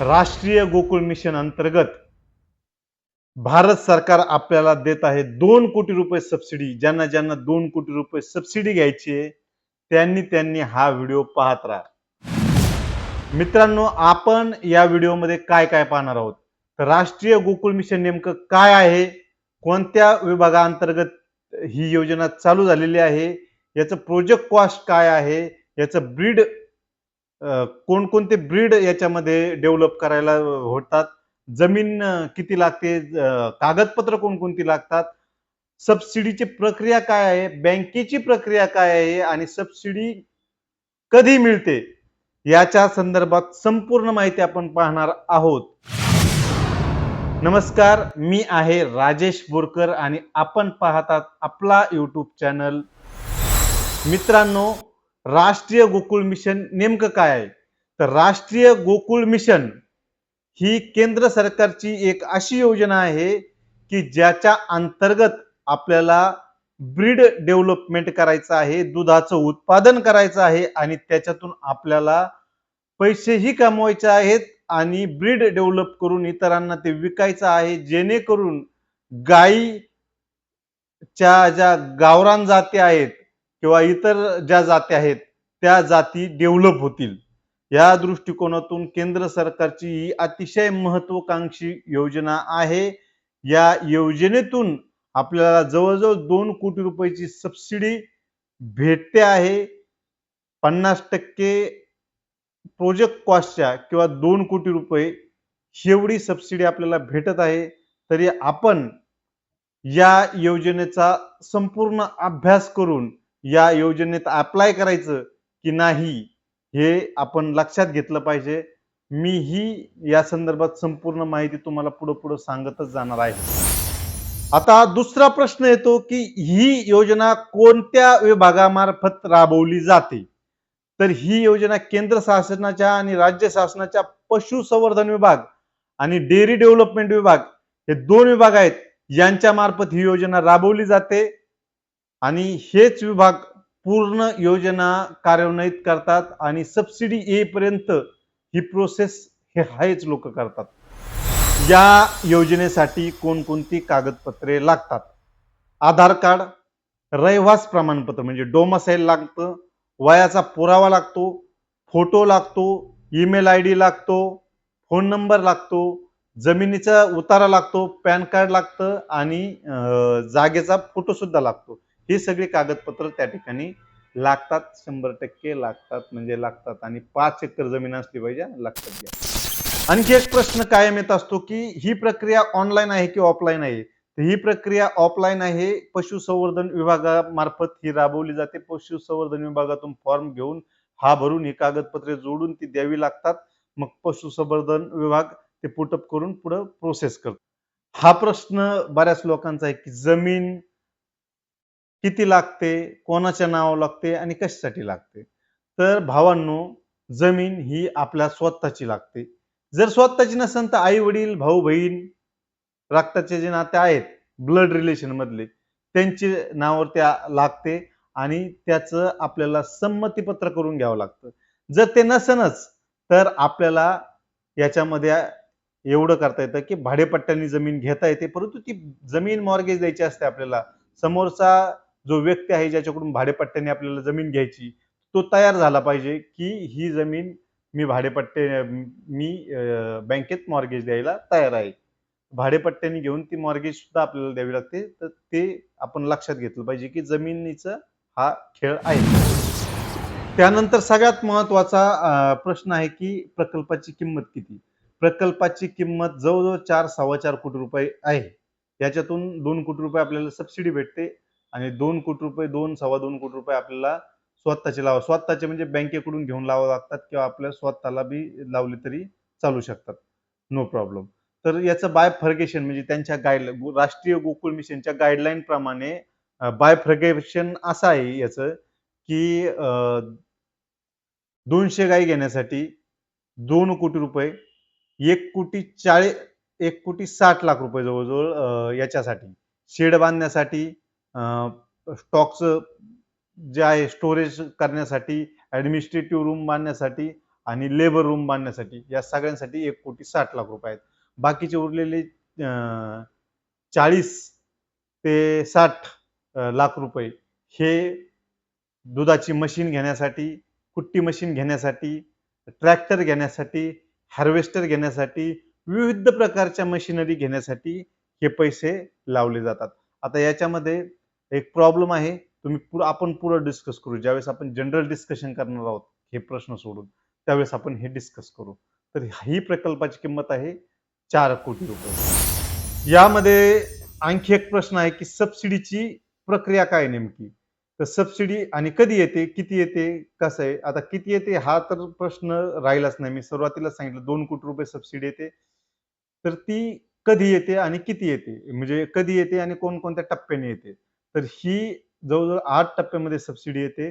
राष्ट्रीय गोकुळ मिशन अंतर्गत भारत सरकार आपल्याला देत आहे दोन कोटी रुपये सबसिडी ज्यांना ज्यांना दोन कोटी रुपये सबसिडी घ्यायची आहे त्यांनी त्यांनी हा व्हिडिओ पाहत राहा. मित्रांनो आपण या व्हिडिओमध्ये काय काय पाहणार आहोत? तर राष्ट्रीय गोकुळ मिशन नेमकं काय आहे? कोणत्या विभागाअंतर्गत ही योजना चालू झालेली आहे? याचं प्रोजेक्ट कॉस्ट काय आहे? याचं ब्रीड कोणकोणते ब्रीड याच्यामध्ये डेव्हलप करायला होतात? जमीन किती लागते? कागदपत्र कोणकोणती लागतात? सबसिडीची प्रक्रिया काय आहे? बँकेची प्रक्रिया काय आहे? आणि सबसिडी कधी मिळते? याच्या संदर्भात संपूर्ण माहिती आपण पाहणार आहोत. नमस्कार मी आहे राजेश बोरकर आणि आपण पाहतात आपला युट्यूब चॅनल मित्रांनो राष्ट्रीय गोकुळ मिशन नेमकं काय आहे? तर राष्ट्रीय गोकुळ मिशन ही केंद्र सरकारची एक अशी योजना आहे की ज्याच्या अंतर्गत आपल्याला ब्रीड डेव्हलपमेंट करायचं आहे दुधाचं उत्पादन करायचं आहे आणि त्याच्यातून आपल्याला पैसेही कमवायचे आहेत आणि ब्रीड डेव्हलप करून इतरांना ते विकायचं आहे जेणेकरून गायीच्या ज्या गावरान जाती आहेत किंवा इतर ज्या जाती आहेत त्या जाती डेव्हलप होतील. या दृष्टिकोनातून केंद्र सरकारची ही अतिशय महत्वाकांक्षी योजना आहे. या योजनेतून आपल्याला जवळजवळ दोन कोटी रुपयाची सबसिडी भेटते आहे. पन्नास टक्के प्रोजेक्ट कॉस्टच्या किंवा दोन कोटी रुपये एवढी सबसिडी आपल्याला भेटत आहे. तरी आपण या योजनेचा संपूर्ण अभ्यास करून या योजनेत अप्लाय करायचं की नाही हे आपण लक्षात घेतलं पाहिजे. मी ही या संदर्भात संपूर्ण माहिती तुम्हाला पुढे पुढे सांगतच जाणार आहे. आता दुसरा प्रश्न येतो की ही योजना कोणत्या विभागामार्फत राबवली जाते? तर ही योजना केंद्र शासनाच्या आणि राज्य शासनाच्या पशुसंवर्धन विभाग आणि डेअरी डेव्हलपमेंट विभाग हे दोन विभाग आहेत. यांच्या मार्फत ही योजना राबवली जाते. आणि हेच विभाग पूर्ण योजना कार्यान्वित करतात आणि सबसिडी येईपर्यंत ही प्रोसेस हे हायच लोक करतात. या योजनेसाठी कोणकोणती कागदपत्रे लागतात? आधार कार्ड रहिवास प्रमाणपत्र म्हणजे डोमसाईल लागतं वयाचा पुरावा लागतो फोटो लागतो ईमेल आय डी लागतो फोन नंबर लागतो जमिनीचा उतारा लागतो पॅन कार्ड लागतं आणि जागेचा फोटोसुद्धा लागतो. ही सगळी कागदपत्र त्या ठिकाणी लागतात शंभर टक्के लागतात म्हणजे लागतात आणि पाच एकर जमीन असली पाहिजे लक्षात घ्या आणखी एक प्रश्न कायम येत असतो की ही प्रक्रिया ऑनलाईन आहे की ऑफलाईन आहे? तर ही प्रक्रिया ऑफलाईन आहे पशुसंवर्धन विभागामार्फत ही राबवली जाते. पशुसंवर्धन विभागातून फॉर्म घेऊन हा भरून ही कागदपत्रे जोडून ती द्यावी लागतात. मग पशुसंवर्धन विभाग ते पुटअप करून पुढे प्रोसेस करतो. हा प्रश्न बऱ्याच लोकांचा आहे की जमीन किती लागते कोणाच्या नावावर लागते आणि कशासाठी लागते? तर भावांनो जमीन ही आपल्या स्वतःची लागते. जर स्वतःची नसेल तर आई वडील भाऊ बहीण रक्ताचे जे नाते आहेत ब्लड रिलेशन मधले त्यांची नावावर त्या लागते आणि त्याचं आपल्याला संमतीपत्र करून घ्यावं लागतं. जर ते नसेनच तर आपल्याला याच्यामध्ये एवढं करता येतं की भाडेपट्ट्यानी जमीन घेता येते परंतु ती जमीन मॉर्गेज द्यायची असते आपल्याला समोरचा जो व्यक्ती आहे ज्याच्याकडून भाडेपट्ट्याने आपल्याला जमीन घ्यायची तो तयार झाला पाहिजे की ही जमीन मी भाडेपट्टे मी बँकेत मॉर्गेज द्यायला तयार आहे. भाडेपट्ट्याने घेऊन ती मॉर्गेज सुद्धा आपल्याला द्यावी लागते. तर ते आपण लक्षात घेतलं पाहिजे की जमिनीचा हा खेळ आहे. त्यानंतर सगळ्यात महत्त्वाचा प्रश्न आहे की प्रकल्पाची किंमत किती? प्रकल्पाची किंमत जवळजवळ चार सव्वा चार कोटी रुपये आहे. याच्यातून दोन कोटी रुपये आपल्याला सबसिडी भेटते. आणि दोन कोटी रुपये दोन सव्वा दोन कोटी रुपये आपल्याला स्वतःचे लावा. स्वतःचे म्हणजे बँकेकडून घेऊन लावा लागतात किंवा आपल्या स्वतःला बी लावले तरी चालू शकतात. नो प्रॉब्लेम तर याचं बायफर्गेशन म्हणजे त्यांच्या गाईड राष्ट्रीय गोकुळ मिशनच्या गाईडलाईन प्रमाणे बायफर्गेशन असं आहे याचं की दोनशे गाई घेण्यासाठी दोन कोटी रुपये एक कोटी चाळीस एक कोटी साठ लाख रुपये जवळजवळ याच्यासाठी शेड बांधण्यासाठी स्टॉकचं जे आहे स्टोरेज करण्यासाठी ॲडमिनिस्ट्रेटिव्ह रूम बांधण्यासाठी आणि लेबर रूम बांधण्यासाठी या सगळ्यांसाठी एक कोटी साठ लाख रुपये आहेत. बाकीचे उरलेले चाळीस ते साठ लाख रुपये हे दुधाची मशीन घेण्यासाठी कुट्टी मशीन घेण्यासाठी ट्रॅक्टर घेण्यासाठी हार्वेस्टर घेण्यासाठी विविध प्रकारच्या मशिनरी घेण्यासाठी हे पैसे लावले जातात. आता याच्यामध्ये एक प्रॉब्लेम आहे. तुम्ही पुढं आपण पुढं डिस्कस करू. ज्यावेळेस आपण जनरल डिस्कशन करणार आहोत हे प्रश्न सोडून त्यावेळेस आपण हे डिस्कस करू. तर ही प्रकल्पाची किंमत आहे चार कोटी रुपये. यामध्ये आणखी एक प्रश्न आहे की सबसिडीची प्रक्रिया काय नेमकी? तर सबसिडी आणि कधी येते किती येते कसं आहे? आता किती येते हा तर प्रश्न राहिलाच नाही. मी सुरुवातीला सांगितलं दोन कोटी रुपये सबसिडी येते. तर ती कधी येते आणि किती येते? म्हणजे कधी येते आणि कोणकोणत्या टप्प्याने येते? तर ही जवळजवळ आठ टप्प्यामध्ये सबसिडी येते.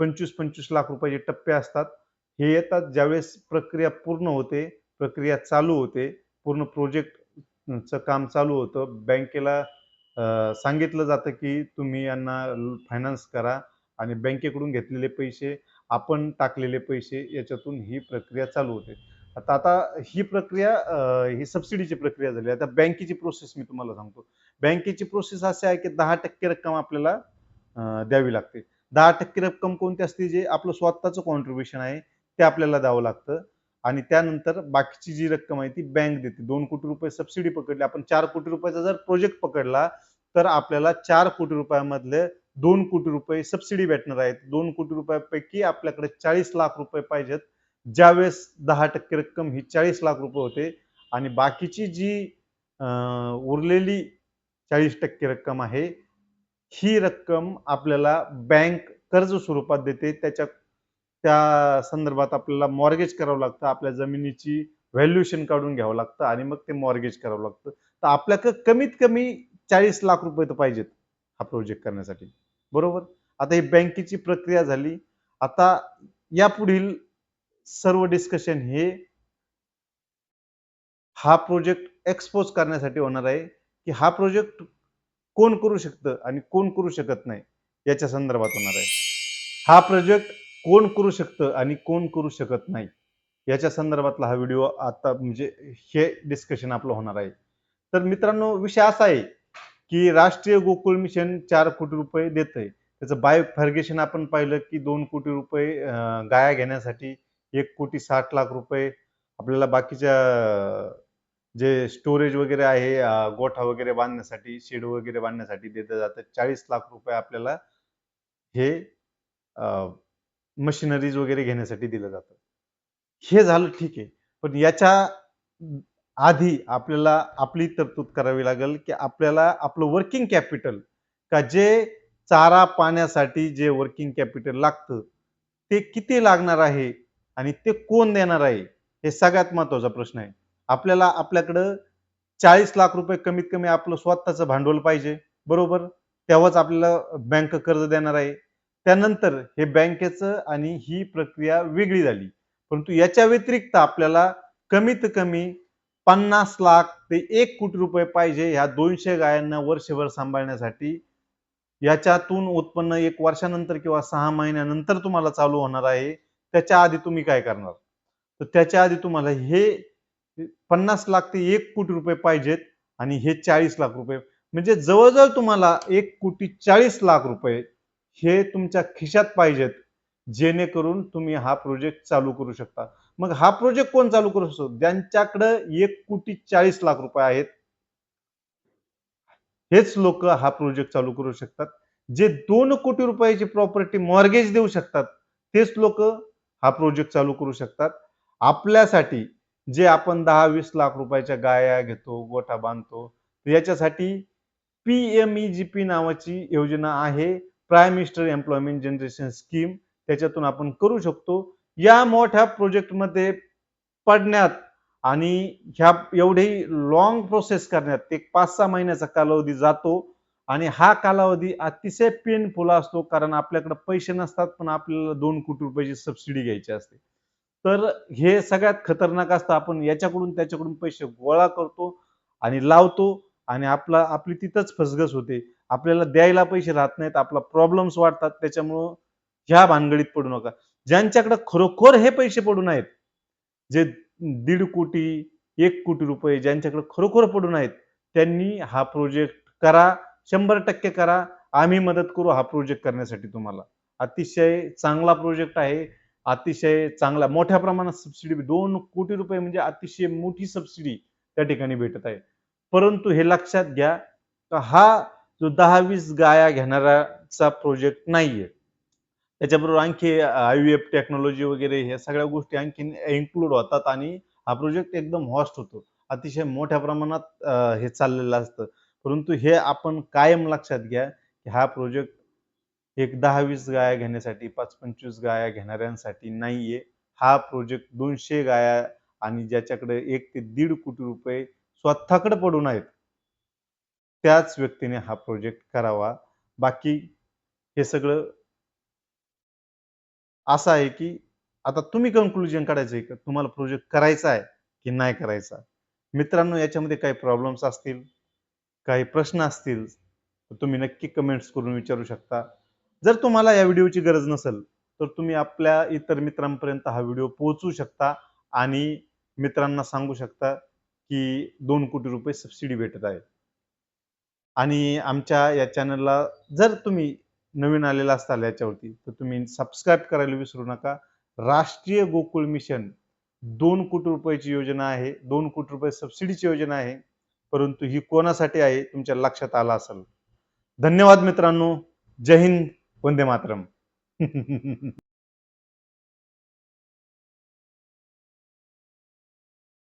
पंचवीस पंचवीस लाख रुपयाचे टप्पे असतात हे येतात. ज्यावेळेस प्रक्रिया पूर्ण होते प्रक्रिया चालू होते पूर्ण प्रोजेक्टचं काम चालू होतं. बँकेला सांगितलं जातं की तुम्ही यांना फायनान्स करा आणि बँकेकडून घेतलेले पैसे आपण टाकलेले पैसे याच्यातून ही प्रक्रिया चालू होते. आता आता ही प्रक्रिया ही सबसिडीची प्रक्रिया झाली. आता बँकेची प्रोसेस मी तुम्हाला सांगतो. बँकेची प्रोसेस अशी आहे की दहा टक्के रक्कम आपल्याला द्यावी लागते. दहा टक्के रक्कम कोणती असते जे आपलं स्वतःचं कॉन्ट्रीब्युशन आहे ते आपल्याला द्यावं लागतं. आणि त्यानंतर बाकीची जी रक्कम आहे ती बँक देते. दोन कोटी रुपये सबसिडी पकडली. आपण चार कोटी रुपयाचा जर प्रोजेक्ट पकडला तर आपल्याला चार कोटी रुपयामधले दोन कोटी रुपये सबसिडी भेटणार आहेत. दोन कोटी रुपयापैकी आपल्याकडे चाळीस लाख रुपये पाहिजेत. ज्यावेळेस दहा टक्के रक्कम ही चाळीस लाख रुपये होते आणि बाकीची जी उरलेली चाळीस टक्के रक्कम आहे ही रक्कम आपल्याला बँक कर्ज स्वरूपात देते. त्याच्या त्या संदर्भात आपल्याला मॉर्गेज करावं लागतं. आपल्या जमिनीची व्हॅल्युएशन काढून घ्यावं लागतं आणि मग ते मॉर्गेज करावं लागतं. तर आपल्याकडं कमीत कमी चाळीस लाख रुपये तर पाहिजेत हा प्रोजेक्ट करण्यासाठी. बरोबर? आता ही बँकेची प्रक्रिया झाली. आता यापुढील सर्व डिस्कशन हे हा प्रोजेक्ट एक्सपोज करण्यासाठी होणार आहे की हा प्रोजेक्ट कोण करू शकतं आणि कोण करू शकत नाही याच्या संदर्भात होणार आहे. हा प्रोजेक्ट कोण करू शकतं आणि कोण करू शकत नाही याच्या संदर्भातला हा व्हिडिओ आता म्हणजे हे डिस्कशन आपलं होणार आहे. तर मित्रांनो विषय असा आहे की राष्ट्रीय गोकुळ मिशन चार कोटी रुपये देत आहे त्याचं बायो फर्गेशन आपण पाहिलं की दोन कोटी रुपये गाया घेण्यासाठी एक कोटी साठ लाख रुपये आपल्याला बाकीच्या जे स्टोरेज वगैरे आहे गोठा वगैरे बांधण्यासाठी शेड वगैरे बांधण्यासाठी दिलं जातं. चाळीस लाख रुपये आपल्याला हे मशिनरीज वगैरे घेण्यासाठी दिलं जातं. हे झालं ठीक आहे. पण याच्या आधी आपल्याला आपली तरतूद करावी लागेल की आपल्याला आपलं वर्किंग कॅपिटल का जे चारा पाण्यासाठी जे वर्किंग कॅपिटल लागतं ते किती लागणार आहे? आणि ते कोण देणार आहे हे सगळ्यात महत्त्वाचा प्रश्न आहे. आपल्याला आपल्याकडं चाळीस लाख रुपये कमीत कमी आपलं स्वतःचं भांडवल पाहिजे बरोबर? तेव्हाच आपल्याला बँक कर्ज देणार आहे. त्यानंतर हे बँकेचं आणि ही प्रक्रिया वेगळी झाली. परंतु याच्या व्यतिरिक्त आपल्याला कमीत कमी पन्नास लाख ते एक कोटी रुपये पाहिजे ह्या दोनशे गायांना वर्षभर सांभाळण्यासाठी. याच्यातून उत्पन्न एक वर्षानंतर किंवा सहा महिन्यानंतर तुम्हाला चालू होणार आहे. त्याच्या आधी तुम्ही काय करणार? तर त्याच्या आधी तुम्हाला हे पन्नास लाख ते एक कोटी रुपये पाहिजेत आणि हे चाळीस लाख रुपये. म्हणजे जवळजवळ तुम्हाला एक कोटी चाळीस लाख रुपये हे तुमच्या खिशात पाहिजेत जेणेकरून तुम्ही हा प्रोजेक्ट चालू करू शकता. मग हा प्रोजेक्ट कोण चालू करू शकतो? ज्यांच्याकडं एक कोटी चाळीस लाख रुपये आहेत हेच लोक हा प्रोजेक्ट चालू करू शकतात. जे दोन कोटी रुपयाची प्रॉपर्टी मॉर्गेज देऊ शकतात तेच लोक हा प्रोजेक्ट चालू करू शकतात. आपल्यासाठी जे आपण दहा वीस लाख रुपयाच्या गाया घेतो गोठा बांधतो याच्यासाठी P M E G P नावाची योजना आहे. Prime minister employment generation scheme त्याच्यातून आपण करू शकतो. या मोठ्या प्रोजेक्टमध्ये पडण्यात आणि ह्या एवढी लॉंग प्रोसेस करण्यात एक पाच सहा महिन्याचा कालावधी जातो. आणि हा कालावधी अतिशय पेनफुल असतो कारण आपल्याकडे पैसे नसतात पण आपल्याला दोन कोटी रुपयाची सबसिडी घ्यायची असते. तर हे सगळ्यात खतरनाक असतं. आपण याच्याकडून त्याच्याकडून पैसे गोळा करतो आणि लावतो आणि आपला आपली तिथंच फसगस होते. आपल्याला द्यायला पैसे राहत नाहीत आपला प्रॉब्लेम्स वाढतात त्याच्यामुळं ह्या भानगडीत पडू नका. ज्यांच्याकडे खरोखर हे पैसे पडून आहेत जे दीड कोटी एक कोटी रुपये ज्यांच्याकडे खरोखर पडून आहेत त्यांनी हा प्रोजेक्ट करा शंभर टक्के करा. आम्ही मदत करू हा प्रोजेक्ट करण्यासाठी तुम्हाला. अतिशय चांगला प्रोजेक्ट आहे. अतिशय चांगला मोठ्या प्रमाणात सबसिडी दोन कोटी रुपये म्हणजे अतिशय मोठी सबसिडी त्या ठिकाणी भेटत आहे. परंतु हे लक्षात घ्या का हा जो दहा वीस गाया घेणाराचा प्रोजेक्ट नाहीये. त्याच्याबरोबर आणखी आय एफ टेक्नॉलॉजी वगैरे ह्या सगळ्या गोष्टी आणखी इन्क्लूड होतात आणि हा प्रोजेक्ट एकदम हॉस्ट होतो. अतिशय मोठ्या प्रमाणात हे चाललेलं असतं. परंतु हे आपण कायम लक्षात घ्या की हा प्रोजेक्ट एक दहा वीस गाया घेण्यासाठी पाच पंचवीस गाया घेणाऱ्यांसाठी नाहीये. हा प्रोजेक्ट दोनशे गाया आणि ज्याच्याकडे एक ते दीड कोटी रुपये स्वतःकडे पडून आहेत त्याच व्यक्तीने हा प्रोजेक्ट करावा. बाकी हे सगळं असं आहे की आता तुम्ही कन्क्लुजन काढायचं आहे का? तुम्हाला प्रोजेक्ट करायचा आहे की नाही करायचा? मित्रांनो याच्यामध्ये काही प्रॉब्लेम्स असतील? काही प्रश्न असतील तर तुम्ही नक्की कमेंट्स करून विचारू शकता. जर तुम्हाला या व्हिडिओची गरज नसेल तर तुम्ही आपल्या इतर मित्रांपर्यंत हा व्हिडिओ पोहोचू शकता आणि मित्रांना सांगू शकता की दोन कोटी रुपये सबसिडी भेटत आहे आणि आमच्या या चॅनलला जर तुम्ही नवीन आलेला असताल याच्यावरती तर तुम्ही सबस्क्राईब करायला विसरू नका. राष्ट्रीय गोकुळ मिशन दोन कोटी रुपयाची योजना आहे दोन कोटी रुपये सबसिडीची योजना आहे. परंतु ही कोणासाठी आहे तुमच्या लक्षात आला असेल. धन्यवाद मित्रांनो. जय हिंद. वंदे मातरम.